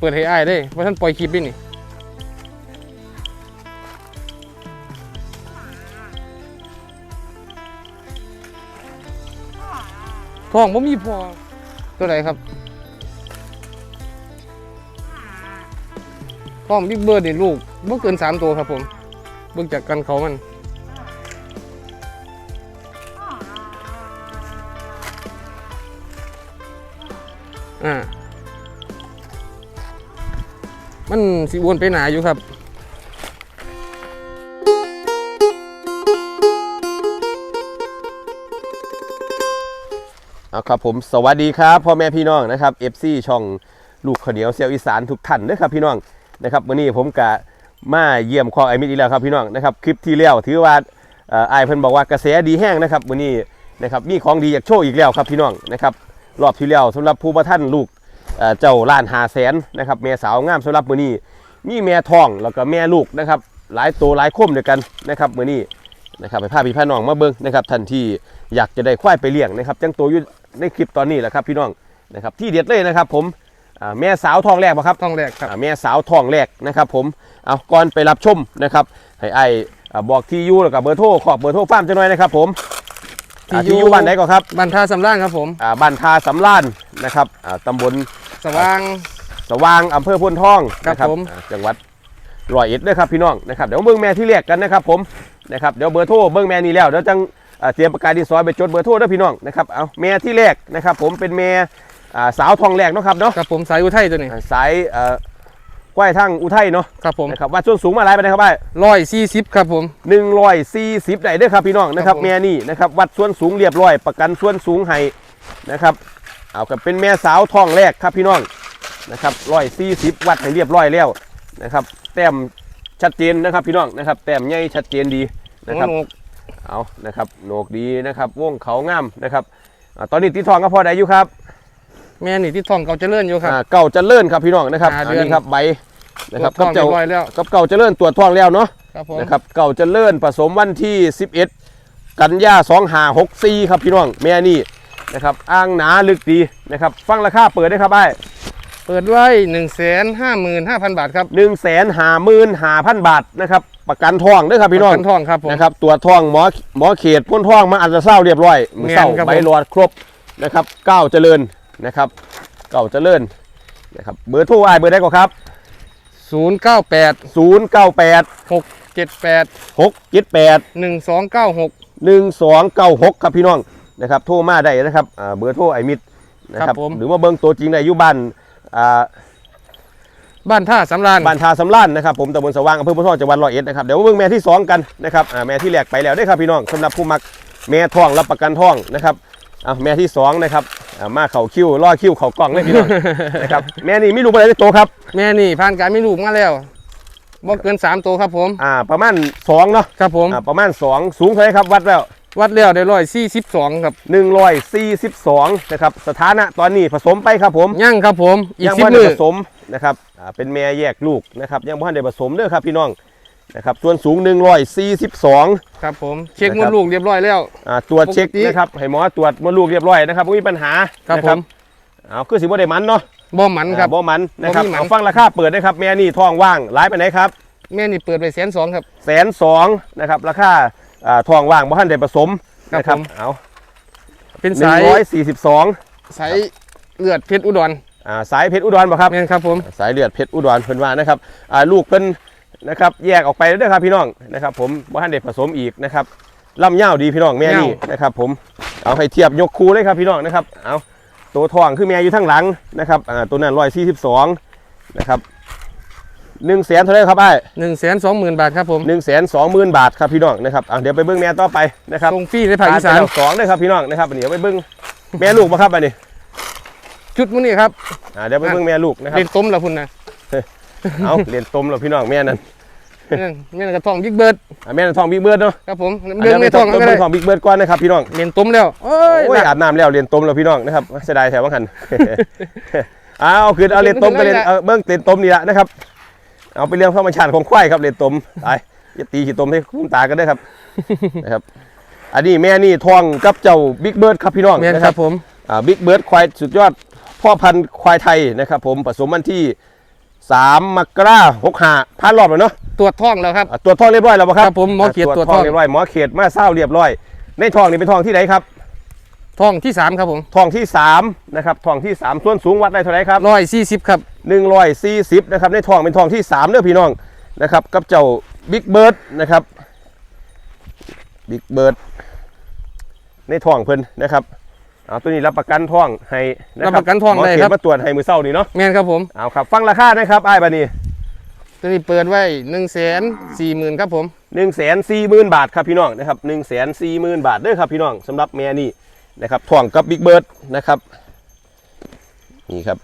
เปิดให้อ้ายได้ว่าท่านปล่อยคลิปด้วยนี่ท้องผมมีพอตัวไหนครับท้องบิ๊กเบิร์ดนี่ลูกบ่เกินสามตัวครับผม เบิ่งจากกันเขามัน สิอ้วนไปหนาอยู่ครับเอาครับผมสวัสดีครับพ่อแม่พี่น้องนะครับ FC ช่องลูกขเหนียวเซียวอีสานทุกท่านนะครับพี่น้องนะครับวันนี้ผมกะมาเยี่ยมคอไอมิดอีกแล้วครับพี่น้องนะครับคลิปที่แล้วถือว่าไอเพิ่นบอกว่ากระแสดีแห้งนะครับวันนี้นะครับมีของดีอยากโชว์อีกแล้วครับพี่น้องนะครับรอบที่แล้วสำหรับผู้ประท่านลูกเจ้าล้านหาแสนนะครับแม่สาวงามสำหรับมื้อนี้ มีแม่ทองแล้วก็แม่ลูกนะครับ หลายตัวหลายคมด้วยกันนะครับมื้อนี้นะครับไปพาพี่พาน้องมาเบิ่งนะครับท่านที่อยากจะได้ควายไปเลี้ยงนะครับจังตัวอยู่ในคลิปตอนนี้แหละครับพี่น้องนะครับที่เด็ดเลยนะครับ ผมอ่าแม่สาวทองแรกบ่ครับท้องแรกครับอ่าแม่สาวทองแรกนะครับ ผมเอาก่อนไปรับชมนะครับให้ไอ้อ่าบอกที่อยู่แล้วก็เบอร์โทรขอบเบอร์โทรฟาร์มจังหน่อยนะครับ ผมอ่าที่อยู่บ้านไหนก่อนครับบันทาสำรานครับผมอ่าบ้านทาสำลานนะครับอ่าตำบลสว่าง สว่างอำเภอพนทองครับนะผมอ่าจังหวัดร้อยเอ็ดด้วยครับพี่น้องนะครับเดี๋ยวเบิ้งแม่ที่เรียกกันนะครับผมนะครับเดี๋ยวเบอร์โทรเบิ้งแม่นี้แล้วเดี๋ยวจังอ่าเตรียมปากกาดินสอไปจดเบอร์โทรด้วยพี่น้องนะครับเอาแม่ที่แรกนะครับ ผมเป็นแม่อ่าสาวทองแรกเนาะครับเนาะครับผมสายอุทัยตัวนี้อ่าสายเอ่อก้อยทั้งอุทัยเนาะครับผมนะครับว่าส่วนสูงมาหลายไปนะครับไอ้ร้อยสี่สิบครับผมหนึ่งร้อยสี่สิบได้เด้อครับพี่น้องนะครับผมแม่นี่นะครับวัดส่วนสูงเรียบร้อยประกันส่วนสูงให้นะครับเอากับเป็นแม่สาวท้องแรกครับพี่น้อง นะครับร้อยสี่สิบวัดให้เรียบร้อยแล้วนะครับ แต้มชัดเจนนะครับพี่น้องนะครับ แต้มใหญ่ชัดเจนดีนะครับโอ้โหเอานะครับโหนกดีนะครับวงเขางามนะครับอ่าตอนนี้ติดทองก็พอได้อยู่ครับ แม่นี่ที่ท้องเก่าเจริญอยู่ครับอ่าเก่าเจะเลื่อนครับพี่น้องนะครับห้าอันเดือนนี้ครับใบนะครับท้องกับเจ้าเรียบร้อยแล้วกับเก่าเจะเลื่อนตรวจท้องแล้วเนาะครับผมนะครับเก่าเจะเลื่อนผสมวันที่ 11 กันยา2 5 6 4ครับพี่น้องแม่นี่นะครับอ้างหนาลึกดีนะครับ ฟังราคาเปิดได้ครับไอ้ เปิดไว้หนึ่งแสนห้าหมื่นห้าพันบาทครับหนึ่งแสนหาหมื่นหาพันบาทนะครับประกันทองด้วยครับพี่น้องประกันทองครับผมนะครับตัวจทองหมอหมอเขตพ่นทองมาอันจะเศร้าเรียบร้อยมือเศร้าแม่นครับใบหลอดครบนะครับเก้าเจริญนะครับเก้าเจริญนะครับเบอร์โทรไอ้เบอร์ได้ก็ครับศูนย์เก้าแปด098หกเจ็ดแปด678หนึ่งสองเก้าหก1296ครับพี่น้องนะครับโทรมาได้นะครับอ่าเบอร์โทรไอมิดนะคครัรับบผมหรือว่าเบิ้งตัวจริงในอยู่บ้าน อ่าบ้านท่าสำรานบ้านทาสำล้านนะครับผมตำบลสว่างอำเภอพุทธจังหวัดร้อยเอ็ดนะครับเดี๋ยวมาเบิ้งแม่ที่สองกันนะครับอ่าแม่ที่แรกไปแล้วได้อครับพี่น้องสำหรับผู้มักแม่ท้องรับประกันท้องนะครับอ่าแม่ที่สองนะครับอ่ามาเข่าคิ้วล่อคิ้วเข่ากล่องเลยพี่น้อง นะครับแม่นี่ไม่รู้อะไรได้โตครับแม่นี่ผ่านการไม่ลูกมาแล้วบ่เกินสามตัวครับผม อ่าประมาณสองเนาะครับผม อ่าประมาณสองสูงเท่าไหร่ครับวัดแล้ว วัดแล้วได้ร้อยสี่สิบสองครับ142นะครับสถานะตอนนี้ผสมไปครับผมย่างครับผมอีกยังสิบบ่มืได้อผสมนะครับอ่าเป็นแม่แยกลูกนะครับยังบ่ทันได้ผสมเด้อครับพี่น้องนะครับส่วนสูง 142 ครับผมเช็คนะมครัดบลูกเรียบร้อยแล้ว อ่าตรวจเช็คปกติ นะครับให้หมอตรวจมดลูกเรียบร้อยนะครับไม่มีปัญหาครับนะผมเอาคือสิบ่ได้มันเนาะบ่หมันครับ อ่าบ่มันนะครับบ่มีหมัน เอาฟังราคาเปิดนะครับแม่นี่ท้องว่างหลายไปไหนครับแม่นี่เปิดไปแสนสองครับแสนสองนะครับราคา อ่าท้องว่างบ่ทันได้ผสมครับนะครับผม เอาเป็นหนึ่สางยร้อยสี่สิบสองสายเลือดเพชรอุดรอ่าสายเพชรอุดรบ่ครับ แม่นครับผม สายเลือดเพชรอุดรเพิ่นว่านะครับอ่าลูกเพิ่นนะครับแยกออกไปแล้วเด้อครับพี่น้องนะครับ ผมบ่ทันได้ผสมอีกนะครับลำยาวดีพี่น้องแม่นี่นะครับ ผมเอาให้เทียบยกคูเลยครับพี่น้องนะครับเอาตัวทองคือแม่อยู่ทั้งหลังนะครับอ่าตัวนั้น142นะครับ หนึ่งแสนเท่าไหรครับไอ้หนึ่งแสนสองหมื่นบาทครับผมหนึ่งแสนสองหมื่นบาทครับพี่น้องนะครับอ่าเดี๋ยวไปเบิ้งแม่ต่อไปนะครับส่งฟรีในภาคอีสานกรสองเลยครับพี่น้องนะครับเดี๋ยวไปเบิ้งแม่ลูกมาครับอันนี้ชุดมื้อนี้ครับอ่าเดี๋ยวไปเบิ้งแม่ลูกนะครับเรียนต้มแล้วพุ่นนะเอาเรียนต้มแล้วพี่น้องแม่นั่นนั่นแม่นกระทองบิ๊กเบิร์ดอ่าแม่นั่นทองบิ๊กเบิร์ดเนาะครับผมอ่าเบิ่งในท้องเดี๋ก็ยวไปได้ต้มทองบิ๊กเบิร์ดก่อนนะครับพี่น้องเรียนต้มแล้วโอ้ยโอ้ยน่ะอาบน้ำแล้วเรียนต้มแล้วพี่น้องนะครับเสียดายแถวบ้างหันเอาเอาคือเอาเรียนต้มก็เรียนเอาเบิ้งเรียนต้มนี่ละนะครับ เอาไปเรื่องธรรมชาติของควายครับเรียนต้มตายอย่าตีขี้ต้มให้คุณตากันด้วยครับนะครับ อันนี้แม่นี่ทองกับเจ้าบิ๊กเบิร์ดครับพี่น้องแม่นนะคครัรับบผมอ่าบิ๊กเบิร์ดควายสุดยอดพ่อพันธุ์ควายไทยนะครับผมผสมวันที่สามมกราหกห้าผ่านรอบแล้วเนาะตรวจท้องแล้วครับ อะตรวจท้องเรียบร้อยแล้วป่ะครับครับผมหมอเขียดะตรวจท้อง เรียบร้อยหมอเขียดมาเศร้าเรียบร้อย ในท้องนี่เป็นท้องที่ไหนครับ ท้องที่สามครับผมท้องที่สามนะครับท้องที่สามส่วนสูงวัดได้เท่าไหร่ครับร้อยสี่สิบครับหนึ่งร้อยสี่สิบนะครับในท้องเป็นท้องที่สามเด้อพี่น้องนะครับกับเจ้าบิ๊กเบิร์ดนะครับบิ๊กเบิร์ดในท้องเพิ่นนะครับเอาตัวนี้รับประกันท้องให้นะครับประกันท้องหมอได้เขีคยรัดบมาตรวจให้มือเศร้านี่เนาะแม่นครับผมเอาครับ ฟังราคานะครับอ้ายบานี่ตัวนี้เปิดไว้หนึ่งแสนสี่หมื่นครับผมหนึ่งแสนสี่หมื่นบาทครับพี่น้องนะครับหนึ่งแสนสี่หมื่นบาทเด้อครับพี่น้องสำหรับแม่นี่ นะครับท้องกับบิ๊กเบิร์ดนะครับนี่ครับ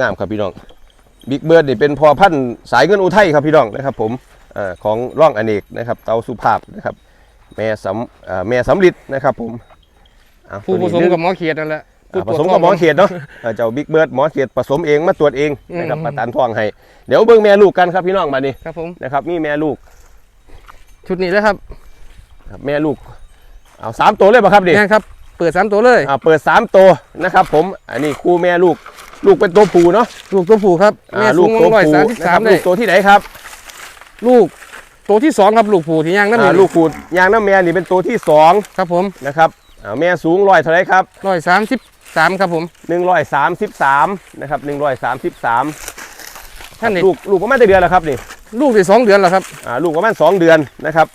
งามครับพี่น้องบิ๊กเบิร์ดนี่เป็นพอพันธุ์สายเงินอุทัยครับพี่น้องนะครับ ผมเอ่อของร่องอเนกนะครับ เตาสุภาพนะครับ แม่สำเอ่อแม่สำลิดนะครับ ผมเอาผู้ผตัวสมนี้กับหมอเขียดนั่นแหละอ่าผผู้ตรวจสมกับหมอท้งเขียดเนาะเอ่อเจ้าบิ๊กเบิร์ดหมอเขียดผสมเองมาตรวจเองนะครับอืมประตันทองให้เดี๋ยวเบิ่งแม่ลูกกันครับพี่น้องมานี่ครับผมนะครับมีแม่ลูก ชุดนี้แล้วครับครับ แม่ลูก เอาสามตัวเลยป่ะครับดิแม่นครับ เปิดสามตัวเลย อ่าเปิดสามตัวนะครับ ผมอันนี้คู่แม่ลูก ลูกเป็นตัวผู้เนาะลูกตัวผู้ครับอ่าแม่ลูสูกงตัวร้อยผู้สามสิบนะคสารัมบเลลูยกตัวที่ไหนครับลูกตัวที่สองครับลูกผู้ที่ย่างนั่นอ่าเองลูกผู้ยางน้ำแม่นี่เป็นตัวที่สองครับผมนะครับอ่าแม่สูงร้อยเท่าไหรครับ ร้อยสามสิบสามครับผมหนึ่งร้อยสามสิบสามนะครับหนึ่งร้อยสามสิบสามท่านเด็กลูกลูกประมาณเดือนแล้วครับนี่ลูกได้สองเดือนแล้วครับอ่าลูกประมาณสองเดือนนะครับ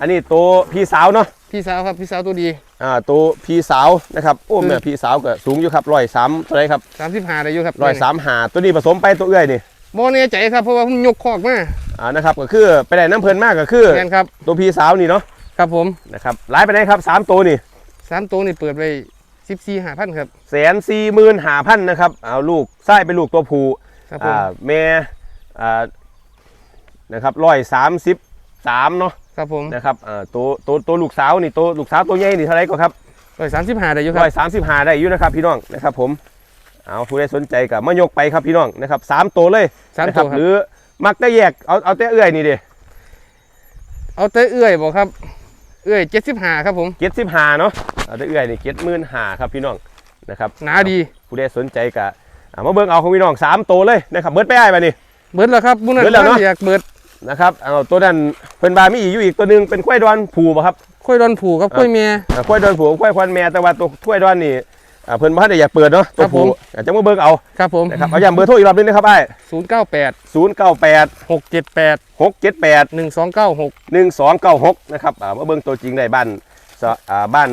อันนี้ตัวพี่สาวเนาะพี่สาวครับพี่สาวตัวดี อ่าตัวพี่สาวนะครับโอ้คือแม่พี่สาวก็สูงอยู่ครับร้อยสามเท่าไหรครับสามสิบห้าได้อยู่ครับร้อยสามหาตัวนี้ผสมไปตัวเอื้อยนี่โมเน่ใจครับเพราะว่าผมยกคอกมาอ่านะครับก็คือไปได้น้ำเพลินมากก็คือแม่นครับตัวพี่สาวนี่เนาะครับผมนะครับหลายไปไหนครับสามตัวนี่สามตัวนี่เปิดไปสิบสี่ห้าพันครับแสนสี่หมื่นหาพันนะครับเอาลูกไส้เป็นลูกตัวผู้ครับผมอ่าแม่อ่านะครับร้อยสามสิบ สามเนาะครับผมนะครับอ่าตัวตัวตัวลูกสาวนี่ตัวลูกสาวตัวใหญ่นี่เท่าไหรก็ครับร้อยสามสิบห้าได้อยู่คร้รัอบยสามสิบห้าได้อยู่นะครับพี่น้องนะครับผมเอาผู้ใดสนใจกับมายกไปครับพี่น้องนะครับสามตัวเลยสามนะคตัรัวครับหรือมักได้แยกเอาเอาแต่เอื้อยนี่เด้เอาแต่เอื้อยบอกครับ เอื้อยเจ็ดสิบห้าครับผมเจ็ดสิบห้าเนาะเอาแต่เอื้อยนี่เจ็ดหมื่นห้าครับพี่น้องนะครับหนาดีผู้ใดสนใจกะมาเบิ่งเอาของพี่น้องสามตัวเลยนะครับเบิดไปได้ไปนี่เบิดแล้วครับบุญนั้นเบิดแล้วเนอะอยากเบิด นะครับเอาตัวนั้นเพิ่นบามีอีกอยู่อีกตัวหนึงเป็นควายดอนผูบ่ครับค่อยดอนผูครับอะค่อยเมียอ่าควายดอนผูกับควายควันแม่แต่ว่าตัวควายดอนนี่อ่าเพิ่นบ่ทันได้อยากเปิดเนาะตัวครับผผูม อาจจะมาเบิ่งเอาครับผมนะครับเอาย้ำเบอร์โทรอีกรอบนึงนะครับไอ้ศูนย์เก้าแปด098 หกเจ็ดแปด678 หนึ่งสองเก้าหก1296นะครับอ่ามาเบิ่งตัวจริงได้บ้านสะอ่าบ้าน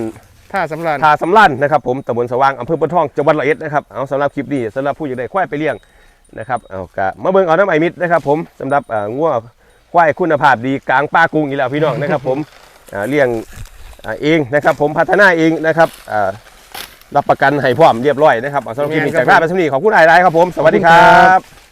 ท่าสำราญ ทาสำลันนะครับผมตำบลสว่างอำเภอปะทองจังหวัดร้อยเอ็ดนะครับเอาสำหรับคลิปนี้สำหรับผู้อยากได้ควายไปเลี้ยงนะครับเอากะมาเบิ่งเอาน้ำไอมิดนะครับผมสำหรับอ่างัว ควายคุณภาพดีกลางป่ากรุงอีกแล้วพี่น้องนะครับ ผมอ่าเลี้ยงอ่าเองนะครับ ผมพัฒนาเองนะครับอ่ารับประกันให้พร้อมเรียบร้อยนะครับเอาสำหรับคลิปนี้จากลาไปสำนีขอบคุณไอ้ไรครับผม สวัสดีครับ